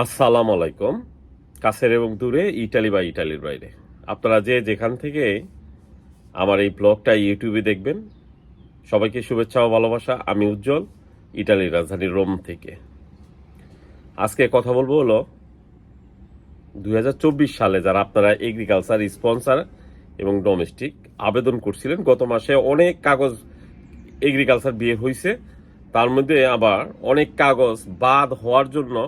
আসসালাম আলাইকুম। কাছের এবং দূরে, ইটালি বা ইটালির বাইরে। আপনারা যে যেখান থেকে আমার এই ব্লগটা ইউটিউবে দেখবেন, সবাইকে শুভেচ্ছা ও ভালোবাসা। আমি উজ্জ্বল, ইটালির রাজধানী রোম থেকে। আজকে কথা বলব হলো দু হাজার চব্বিশ সালে যারা আপনারা এগ্রিকালচার স্পন্সার এবং ডোমেস্টিক আবেদন করছিলেন, গত মাসে অনেক কাগজ এগ্রিকালচার বিয়ে হয়েছে তার মধ্যে আবার অনেক কাগজ বাদ হওয়ার জন্য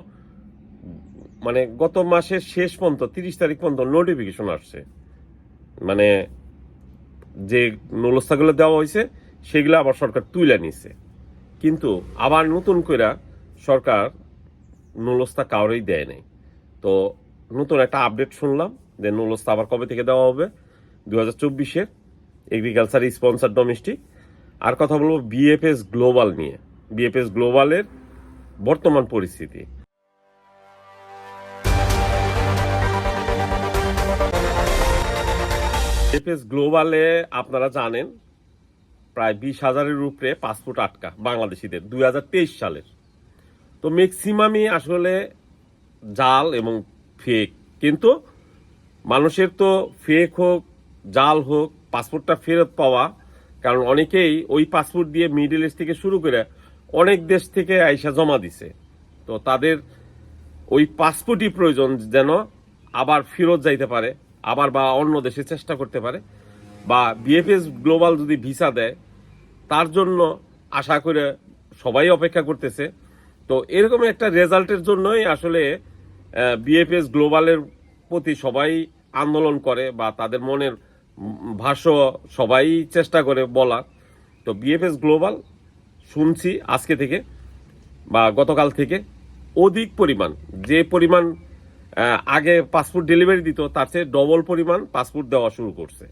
মানে গত মাসের শেষ পর্যন্ত, তিরিশ তারিখ পর্যন্ত নোটিফিকেশন আসছে। মানে যে নলস্থাগুলো দেওয়া হয়েছে, সেগুলো আবার সরকার তুলে নিছে। কিন্তু আবার নতুন করে সরকার নলস্তা কাউরেই দেয় নাই। তো নতুন একটা আপডেট শুনলাম যে নলস্তা আবার কবে থেকে দেওয়া হবে? দু হাজার চব্বিশের এগ্রিকালচার স্পন্সার ডোমেস্টিক আর কথা বলব বিএফএস গ্লোবাল নিয়ে। বিএফএস গ্লোবালের বর্তমান পরিস্থিতি। এফএস গ্লোবালে আপনারা জানেন, প্রায় বিশ হাজারের উপরে পাসপোর্ট আটকা বাংলাদেশিদের, দুই হাজার তেইশ সালের। তো ম্যাক্সিমামই আসলে জাল এবং ফেক কিন্তু মানুষের তো ফেক হোক, জাল হোক, পাসপোর্টটা ফেরত পাওয়া, কারণ অনেকেই ওই পাসপোর্ট দিয়ে মিডল ইস্ট থেকে শুরু করে অনেক দেশ থেকে আইসা জমা দিছে। তো তাদের ওই পাসপোর্টই প্রয়োজন যেন আবার ফেরত যাইতে পারে। আবার বা অন্য দেশে চেষ্টা করতে পারে। বা বিএফএস গ্লোবাল যদি ভিসা দেয়, তার জন্য আশা করে সবাই অপেক্ষা করতেছে। তো এরকম একটা রেজাল্টের জন্যই আসলে বিএফএস গ্লোবালের প্রতি সবাই আন্দোলন করে বা তাদের মনের ভাষ্য সবাই চেষ্টা করে বলার। তো বিএফএস গ্লোবাল শুনছি আজকে থেকে বা গতকাল থেকে অধিক পরিমাণ, যে পরিমাণ আগে পাসপোর্ট ডেলিভারি দিত, তার চেয়ে ডবল পরিমাণ পাসপোর্ট দেওয়া শুরু করছে।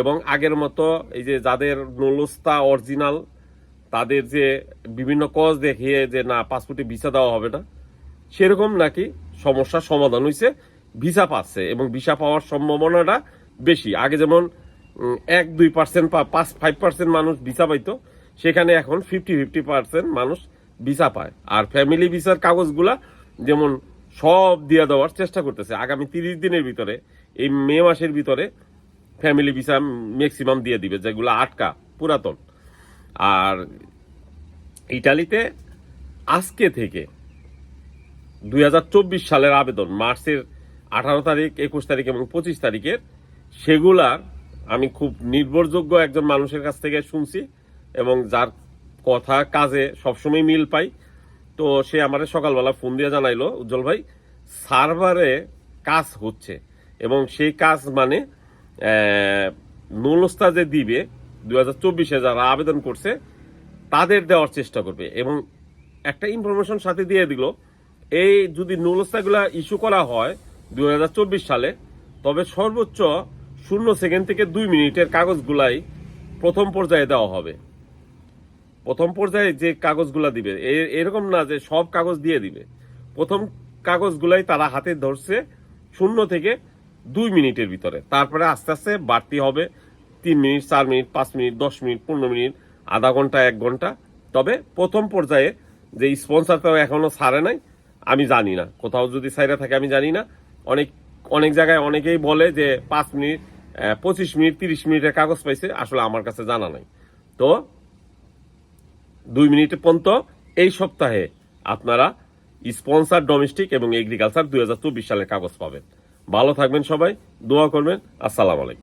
এবং আগের মতো এই যে যাদের নলস্তা অরিজিনাল, তাদের যে বিভিন্ন কজ দেখিয়ে যে না, পাসপোর্টে ভিসা দেওয়া হবে না, সেরকম নাকি সমস্যার সমাধান হয়েছে ভিসা পাচ্ছে এবং ভিসা পাওয়ার সম্ভাবনাটা বেশি। আগে যেমন এক, দুই পার্সেন্ট পাঁচ ফাইভ পার্সেন্ট মানুষ ভিসা পাইতো, সেখানে এখন ফিফটি ফিফটি পার্সেন্ট মানুষ ভিসা পায়। আর ফ্যামিলি ভিসার কাগজগুলা যেমন সব দিয়ে দেওয়ার চেষ্টা করতেছে। আগামী তিরিশ দিনের ভিতরে, এই মে মাসের ভিতরে ফ্যামিলি ভিসা ম্যাক্সিমাম দিয়ে দিবে, যেগুলো আটকা, পুরাতন। আর ইটালিতে আজকে থেকে দু হাজার চব্বিশ সালের আবেদন, মার্চের আঠারো তারিখ, একুশ তারিখ এবং পঁচিশ তারিখের সেগুলার আমি খুব নির্ভরযোগ্য একজন মানুষের কাছ থেকে শুনছি এবং যার কথা কাজে সবসময় মিল পাই। তো সে আমাদের সকালবেলা ফোন দিয়ে জানাইলো, উজ্জ্বল ভাই, সার্ভারে কাজ হচ্ছে এবং সেই কাজ মানে নুলস্তা যে দিবে দু হাজার চব্বিশে যারা আবেদন করছে, তাদের দেওয়ার চেষ্টা করবে। এবং একটা ইনফরমেশন সাথে দিয়ে দিল, এই যদি নুলস্তাগুলা ইস্যু করা হয় দু হাজার চব্বিশ সালে, তবে সর্বোচ্চ শূন্য সেকেন্ড থেকে দুই মিনিটের কাগজগুলাই প্রথম পর্যায়ে দেওয়া হবে। প্রথম পর্যায়ে যে কাগজগুলা দিবে এরকম না যে সব কাগজ দিয়ে দিবে। প্রথম কাগজগুলাই তারা হাতে ধরছে শূন্য থেকে দুই মিনিটের ভিতরে। তারপরে আস্তে আস্তে বাড়তি হবে তিন মিনিট, চার মিনিট, পাঁচ মিনিট, দশ মিনিট, পনেরো মিনিট, আধা ঘণ্টা, এক ঘণ্টা। তবে প্রথম পর্যায়ে যে স্পন্সারটাও এখনও ছাড়ে নাই, আমি জানি না। কোথাও যদি সাইরা থাকে আমি জানি না। অনেক অনেক জায়গায় অনেকেই বলে যে পাঁচ মিনিট পঁচিশ মিনিট, তিরিশ মিনিটের কাগজ পাইছে, আসলে আমার কাছে জানা নাই। তো দুই মিনিট পর্যন্ত এই সপ্তাহে আপনারা স্পন্সার ডোমেস্টিক এবং এগ্রিকালচার দুই সালের কাগজ পাবেন। ভালো থাকবেন সবাই, দোয়া করবেন, আসসালামু আলাইকুম।